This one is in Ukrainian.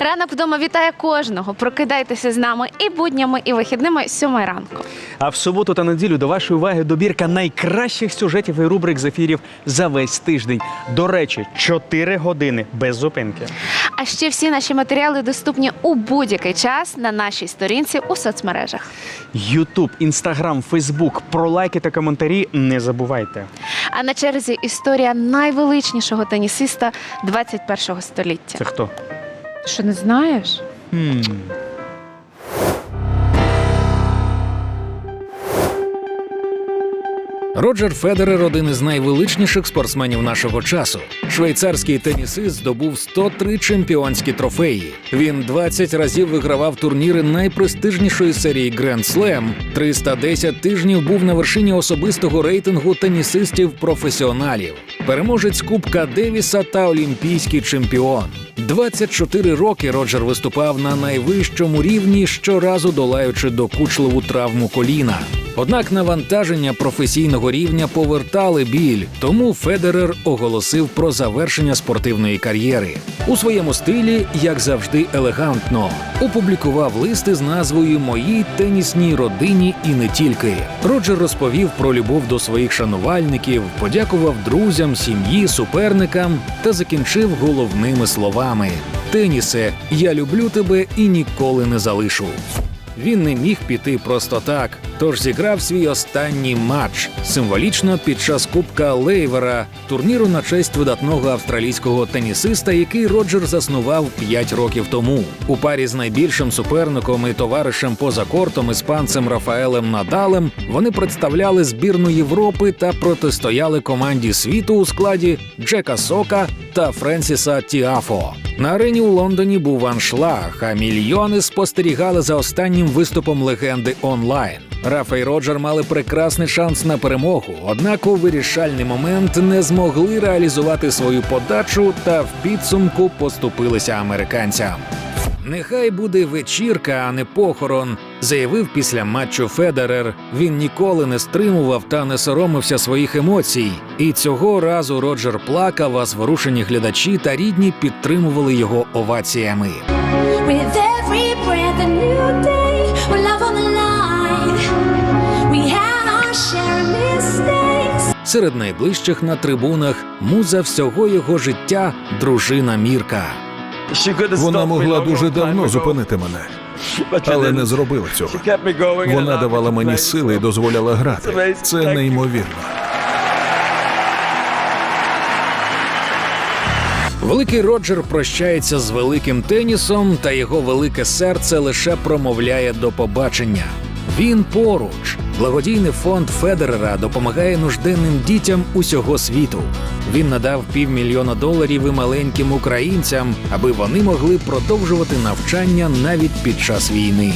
Ранок вдома вітає кожного. Прокидайтеся з нами і буднями, і вихідними сьомої ранку. А в суботу та неділю до вашої уваги добірка найкращих сюжетів і рубрик з ефірів за весь тиждень. До речі, 4 години без зупинки. А ще всі наші матеріали доступні у будь-який час на нашій сторінці у соцмережах. Ютуб, інстаграм, Фейсбук, про лайки та коментарі не забувайте. А на черзі історія найвеличнішого тенісиста 21-го століття. Це хто? Що не знаєш? Хм. Роджер Федерер один із найвеличніших спортсменів нашого часу. Швейцарський тенісист здобув 103 чемпіонські трофеї. Він 20 разів вигравав турніри найпрестижнішої серії Grand Slam, 310 тижнів був на вершині особистого рейтингу тенісистів-професіоналів, переможець Кубка Девіса та олімпійський чемпіон. 24 роки Роджер виступав на найвищому рівні, щоразу долаючи докучливу травму коліна. Однак навантаження професійного рівня повертали біль, тому Федерер оголосив про завершення спортивної кар'єри. У своєму стилі, як завжди, елегантно, опублікував листи з назвою Моїй тенісній родині і не тільки. Роджер розповів про любов до своїх шанувальників, подякував друзям, сім'ї, суперникам та закінчив головними словами: Тенісе, я люблю тебе і ніколи не залишу. Він не міг піти просто так, тож зіграв свій останній матч символічно під час Кубка Лейвера, турніру на честь видатного австралійського тенісиста, який Роджер заснував 5 років тому. У парі з найбільшим суперником і товаришем поза кортом іспанцем Рафаелем Надалем вони представляли збірну Європи та протистояли команді світу у складі Джека Сока та Френсіса Тіафо. На арені у Лондоні був аншлаг, а мільйони спостерігали за останнім виступом легенди онлайн. Рафа і Роджер мали прекрасний шанс на перемогу, однак у вирішальний момент не змогли реалізувати свою подачу та в підсумку поступилися американцям. Нехай буде вечірка, а не похорон, заявив після матчу Федерер. Він ніколи не стримував та не соромився своїх емоцій. І цього разу Роджер плакав, а зворушені глядачі та рідні підтримували його оваціями. Серед найближчих на трибунах муза всього його життя дружина Мірка. Вона могла дуже давно зупинити мене, але не зробила цього. Вона давала мені сили і дозволяла грати. Це неймовірно. Великий Роджер прощається з великим тенісом, та його велике серце лише промовляє до побачення. Він поруч. Благодійний фонд Федерера допомагає нужденним дітям усього світу. Він надав півмільйона доларів і маленьким українцям, аби вони могли продовжувати навчання навіть під час війни.